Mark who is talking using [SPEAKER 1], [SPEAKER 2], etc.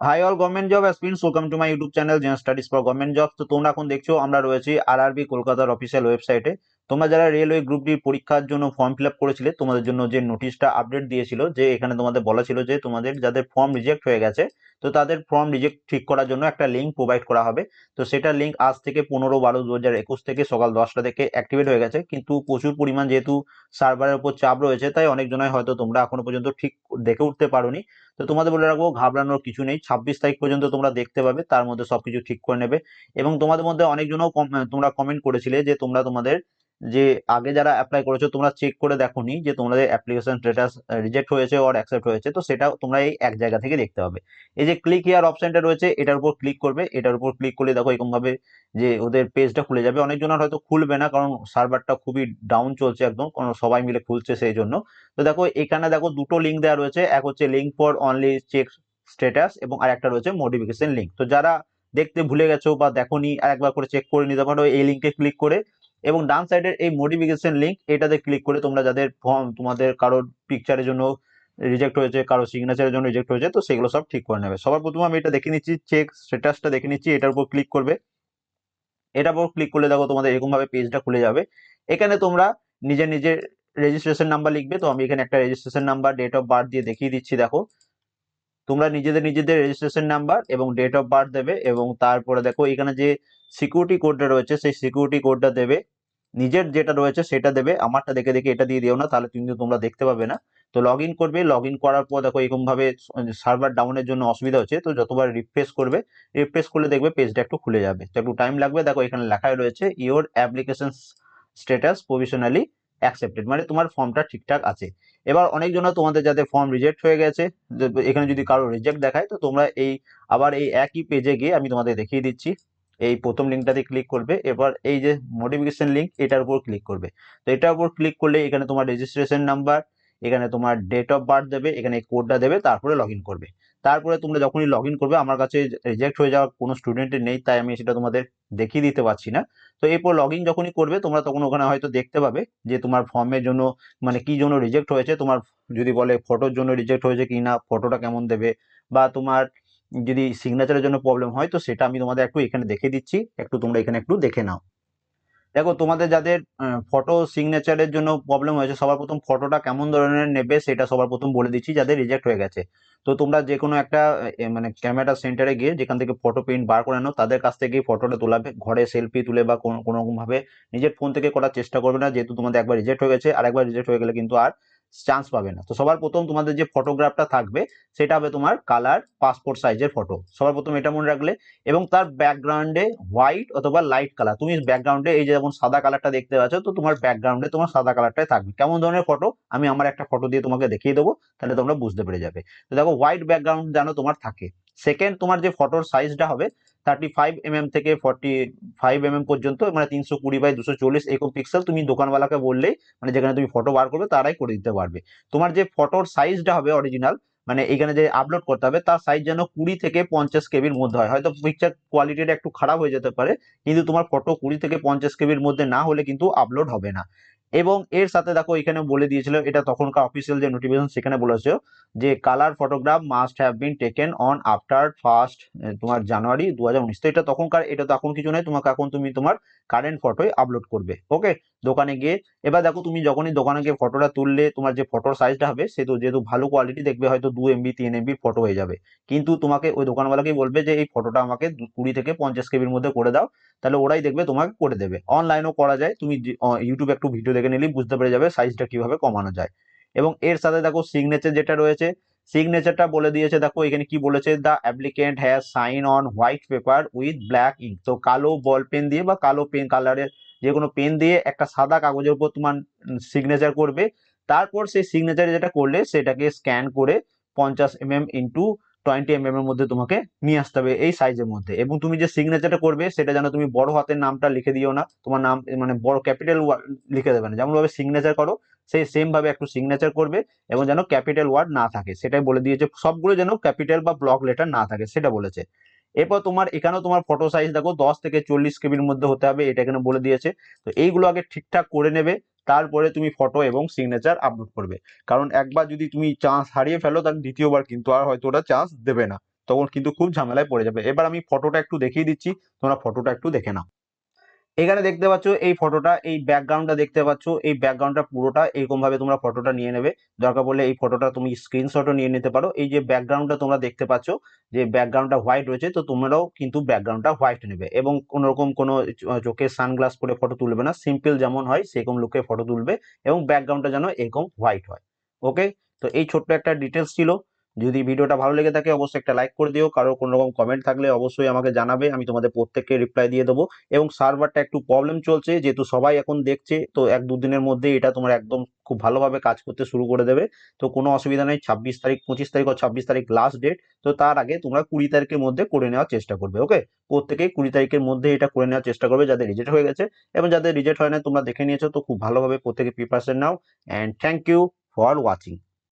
[SPEAKER 1] Hi all government job aspirants welcome to my YouTube channel Zen Studies for government job তো তোমরা এখন দেখছ, আমরা রয়েছি আরআরবি কলকাতার অফিসিয়াল ওয়েবসাইটে তোমরা যারা রেলওয়ে গ্রুপ ডি পরীক্ষার জন্য ফর্ম ফিল করেছিলে, তোমাদের জন্য যে নোটিশটা আপডেট দিয়েছিল, যে এখানে তোমাদের বলা ছিল যে তোমাদের যাদের ফর্ম রিজেক্ট হয়ে গেছে, তো তাদের ফর্ম রিজেক্ট ঠিক করার জন্য একটা লিঙ্ক প্রোভাইড করা হবে। তো সেটা লিঙ্ক আজ থেকে পনেরো বারো দু হাজার একুশ থেকে সকাল দশটা থেকে অ্যাক্টিভেট হয়ে গেছে। কিন্তু প্রচুর পরিমাণ যেহেতু সার্ভারের উপর চাপ রয়েছে, তাই অনেকজনাই হয়তো তোমরা এখনও পর্যন্ত ঠিক দেখে উঠতে পারোনি। তো তোমাদের বলে রাখব, ঘাবড়ানোর কিছু নেই। ছাব্বিশ তারিখ পর্যন্ত তোমরা দেখতে পাবে, তার মধ্যে সবকিছু ঠিক করে নেবে। এবং তোমাদের মধ্যে অনেকজনও তোমরা কমেন্ট করেছিলে যে তোমরা তোমাদের যে আগে যারা অ্যাপ্লাই করেছ, তোমরা চেক করে দেখো নি যে তোমাদের অ্যাপ্লিকেশন স্ট্যাটাস রিজেক্ট হয়েছে অর অ্যাকসেপ্ট হয়েছে, তো সেটা তোমরা এই এক জায়গা থেকে দেখতে পাবে। এই যে ক্লিক হিয়ার অপশনটা রয়েছে, এটার উপর ক্লিক করবে, এটার উপর ক্লিক করলে দেখো এরকমভাবে যে ওদের পেজটা খুলে যাবে। অনেকজনের হয়তো খুলবে না, কারণ সার্ভারটা খুবই ডাউন চলছে একদম, কারণ সবাই মিলে খুলছে সেই জন্য। তো দেখো এখানে দেখো দুটো লিঙ্ক দেওয়া রয়েছে, এক হচ্ছে link for only check status এবং আর একটা রয়েছে মডিফিকেশন লিঙ্ক তো যারা দেখতে ভুলে গেছো বা দেখোনি আর একবার করে চেক করে নিতে পারো, এই লিঙ্কে ক্লিক করে এবং ডান সাইডের এই মডিফিকেশন লিঙ্ক এটাতে ক্লিক করে তোমরা যাদের ফর্ম তোমাদের কারোর পিকচারের জন্য রিজেক্ট হয়েছে কারও সিগনেচারের জন্য রিজেক্ট হয়েছে, তো সেগুলো সব ঠিক করে নেবে। সবার প্রথমে আমি এটা দেখে নিচ্ছি চেক স্ট্যাটাসটা দেখে নিচ্ছি, এটার উপর ক্লিক করবে। এটার উপর ক্লিক করলে দেখো তোমাদের এরকমভাবে পেজটা খুলে যাবে। এখানে তোমরা নিজের নিজের রেজিস্ট্রেশন নাম্বার লিখবে, তো আমি এখানে একটা registration number date of birth দিয়ে দেখিয়ে দিচ্ছি, দেখো। তোমরা নিজেদের নিজেদের রেজিস্ট্রেশন নাম্বার এবং ডেট অফ বার্থ দেবে এবং তারপরে দেখো এখানে যে সিকিউরিটি কোডটা রয়েছে, সেই সিকিউরিটি কোডটা দেবে। নিজের যেটা রয়েছে সেটা দেবে। আমারটা দেখে দেখে এটা দিয়ে দিও না, তাহলে কিন্তু তোমরা দেখতে পাবে না। তো লগ ইন করবে লগ ইন করার পর দেখো এরকমভাবে সার্ভার ডাউনের জন্য অসুবিধা হচ্ছে, তো যতবার রিফ্রেশ করবে রিফ্রেশ করলে দেখবে পেজটা একটু খুলে যাবে। তো একটু টাইম লাগবে। দেখো এখানে লেখাই রয়েছে your application status provisionally accepted মানে তোমার ফর্মটা ঠিকঠাক আছে। এবার অনেকজন তোমাদের যাদের ফর্ম রিজেক্ট হয়ে গেছে এখানে যদি কারও রিজেক্ট দেখায়, তো তোমরা এই, আবার এই একই পেজে গিয়ে আমি তোমাদের দেখিয়ে দিচ্ছি। এই প্রথম লিঙ্কটাতে ক্লিক করবে, এবার এই যে মডিফিকেশন লিঙ্ক এটার উপর ক্লিক করবে। তো এটার উপর ক্লিক করলে এখানে তোমার রেজিস্ট্রেশন নাম্বার এখানে তোমার ডেট অফ বার্থ দেবে, এখানে কোডটা দেবে, তারপরে লগ করবে। তারপরে তোমরা যখনই লগ ইন করবে, আমার কাছে রিজেক্ট হয়ে যাওয়ার কোনো স্টুডেন্টের নেই, তাই আমি সেটা তোমাদের দেখিয়ে দিতে পারছি না। তো এরপর লগ ইন যখনই করবে, তোমরা তখন ওখানে হয়তো দেখতে পাবে যে তোমার ফর্মের জন্য মানে কি জন্য রিজেক্ট হয়েছে। তোমার যদি বলে ফটোর জন্য রিজেক্ট হয়েছে কি না ফটোটা কেমন দেবে? বা তোমার যদি সিগনেচারের জন্য প্রবলেম হয়, তো সেটা আমি তোমাদের একটু এখানে দেখে দিচ্ছি। একটু তোমরা এখানে একটু দেখে নাও। দেখো, তোমাদের যাদের ফটো সিগনেচারের জন্য প্রবলেম হয়েছে, সবার প্রথম ফটোটা কেমন ধরনের নেবে সেটা সবার প্রথম বলে দিচ্ছি, যাদের রিজেক্ট হয়ে গেছে। তো তোমরা যে কোনো একটা মানে ক্যামেরা সেন্টারে গিয়ে যেখান থেকে ফটো প্রিন্ট বার করে নাও, তাদের কাছ থেকেই ফটোটা তোলাবে। ঘরে সেলফি তুলে বা কোনো কোনো রকম ভাবে নিজের ফোন থেকে করার চেষ্টা করবে না, যেহেতু তোমাদের একবার রিজেক্ট হয়ে গেছে, আর একবার রিজেক্ট হয়ে গেলে কিন্তু আর চান্স পাবে না। তো সবার প্রথম তোমাদের যে ফটোগ্রাফটা থাকবে, সেটা হবে তোমার কালার পাসপোর্ট সাইজের ফটো সবার প্রথম এটা মনে রাখলে। এবং তার ব্যাকগ্রাউন্ডে হোয়াইট অথবা লাইট কালার তুমি ব্যাকগ্রাউন্ডে এই যে যেমন সাদা কালারটা দেখতে পাচ্ছ, তো তোমার ব্যাকগ্রাউন্ডে তোমার সাদা কালারটাই থাকবে। কেমন ধরনের ফটো আমি আমার একটা ফটো দিয়ে তোমাকে দেখিয়ে দেবো, তাহলে তোমরা বুঝতে পেরে যাবে। তো দেখো হোয়াইট ব্যাকগ্রাউন্ড যেন তোমার থাকে। সেকেন্ড তোমার যে ফটোর সাইজটা হবে থার্টি ফাইভ এমএম থেকে ফর্টি ফাইভ এমএম পর্যন্ত মানে তিনশো কুড়ি বাই দুশো চল্লিশ এরকম পিক্সেল তুমি দোকানওয়ালাকে বললেই মানে যেখানে তুমি ফটো বার করবে তারাই করে দিতে পারবে। তোমার যে ফটোর সাইজটা হবে অরিজিনাল মানে এখানে যে আপলোড করতে হবে, তার সাইজ যেন কুড়ি থেকে পঞ্চাশ কেবির মধ্যে হয়। হয়তো পিকচার কোয়ালিটিটা একটু খারাপ হয়ে যেতে পারে, কিন্তু তোমার ফটো কুড়ি থেকে পঞ্চাশ কেবির মধ্যে না হলে কিন্তু আপলোড হবে না। এবং এর সাথে দেখো এখানে বলে দিয়েছিল, এটা তখনকার অফিসিয়াল যে নোটিফিকেশন সেখানে বলেছে যে colour photograph must have been taken on after first তোমার জানুয়ারি দু হাজার উনিশ। তো এটা তখনকার, এটা তো এখন কিছু নয়, তোমাকে এখন তুমি তোমার কারেন্ট ফটোই আপলোড করবে ওকে দোকানে গিয়ে, এবার দেখো তুমি যখনই দোকানে গিয়ে ফটোটা তুললে, তোমার যে ফটোর সাইজটা হবে, সে তো যেহেতু ভালো কোয়ালিটি দেখবে, হয়তো দু এমবি তিন এমবি ফটো হয়ে যাবে। কিন্তু তোমাকে ওই দোকানওয়ালাকে বলবে যে, এই ফটোটা আমাকে কুড়ি থেকে পঞ্চাশ কেবির মধ্যে করে দাও। তাহলে ওরাই দেখবে, তোমাকে করে দেবে। অনলাইনও করা যায়, তুমি ইউটিউবে একটু ভিডিও দেখে নিলেই বুঝতে পেরে যাবে সাইজটা কীভাবে কমানো যায়। এবং এর সাথে দেখো সিগনেচার যেটা রয়েছে সিগনেচারটা বলে দিয়েছে দেখো, এখানে কি বলেছে? The applicant has sign on white paper with black ink তো কালো বল পেন দিয়ে বা কালো পেন কালারের যে কোনো পেন দিয়ে একটা সাদা কাগজের উপর তোমার সিগনেচার করবে। তারপর সেই সিগনেচারে যেটা করলে সেটাকে স্ক্যান করে পঞ্চাশ M M into twenty M এর মধ্যে তোমাকে নিয়ে আসতে হবে এই সাইজের মধ্যে। এবং তুমি যে সিগনেচারটা করবে, সেটা যেন তুমি বড় হাতের নামটা লিখে দিও না। তোমার নাম মানে বড় ক্যাপিটাল ওয়ার্ড লিখে দেবে না। যেমন ভাবে সিগনেচার করো, সেই সেম ভাবে একটু সিগনেচার করবে এবং যেন ক্যাপিটাল ওয়ার্ড না থাকে। সেটাই বলে দিয়েছে। সবগুলো যেন ক্যাপিটাল বা ব্লক লেটার না থাকে, সেটা বলেছে। এরপর তোমার, এখানেও তোমার ফটো সাইজ দেখো, দশ থেকে চল্লিশ কেবির মধ্যে হতে হবে, এটা এখানে বলে দিয়েছে। তো এইগুলো আগে ঠিকঠাক করে নেবে। তারপরে তুমি ফটো এবং সিগনেচার আপলোড করবে। কারণ একবার যদি তুমি চান্স হারিয়ে ফেলো, তাহলে দ্বিতীয়বার কিন্তু আর হয়তো ওটা চান্স দেবে না। তখন কিন্তু খুব ঝামেলায় পড়ে যাবে। এবার আমি ফটোটা একটু দেখিয়ে দিচ্ছি, তোমরা ফটোটা একটু দেখে নাও। এখানে দেখতে পাচ্ছ, এই ফটোটা, এই ব্যাকগ্রাউন্ডটা দেখতে পাচ্ছ, এই ব্যাকগ্রাউন্ডটা পুরোটা এরকম ভাবে তোমরা ফটোটা নিয়ে নেবে। দরকার পড়লে এই ফটোটা তুমি স্ক্রিনশটও নিয়ে নিতে পারো। এই যে ব্যাকগ্রাউন্ডটা তোমরা দেখতে পাচ্ছ, যে ব্যাকগ্রাউন্ডটা হোয়াইট রয়েছে, তো তোমরাও কিন্তু ব্যাকগ্রাউন্ডটা হোয়াইট নেবে এবং কোনোরকম কোনো চোখে সানগ্লাস পরে ফটো তুলবে না। সিম্পল যেমন হয়, সেরকম লুকে ফটো তুলবে এবং ব্যাকগ্রাউন্ডটা যেন এরকম হোয়াইট হয়। ওকে তো এই ছোট্ট একটা ডিটেলস ছিল। যদি ভিডিওটা ভালো লেগে থাকে, অবশ্যই একটা লাইক করে দিও। কারও কোনো রকম কমেন্ট থাকলে অবশ্যই আমাকে জানাবে, আমি তোমাদের প্রত্যেককে রিপ্লাই দিয়ে দেবো। এবং সার্ভারটা একটু প্রবলেম চলছে, যেহেতু সবাই এখন দেখছে, তো এক দুদিনের মধ্যে এটা তোমার একদম খুব ভালোভাবে কাজ করতে শুরু করে দেবে। তো কোনো অসুবিধা নেই, ছাব্বিশ তারিখ, পঁচিশ তারিখ ও ছাব্বিশ তারিখ লাস্ট ডেট তো তার আগে তোমরা কুড়ি তারিখের মধ্যে করে নেওয়ার চেষ্টা করবে ওকে প্রত্যেকেই কুড়ি তারিখের মধ্যে এটা করে নেওয়ার চেষ্টা করবে, যাদের রিজেক্ট হয়ে গেছে। এবং যাদের রিজেক্ট হয় না, তোমরা দেখে নিয়েছো, তো খুব ভালোভাবে প্রত্যেকে preparation now. And thank you for watching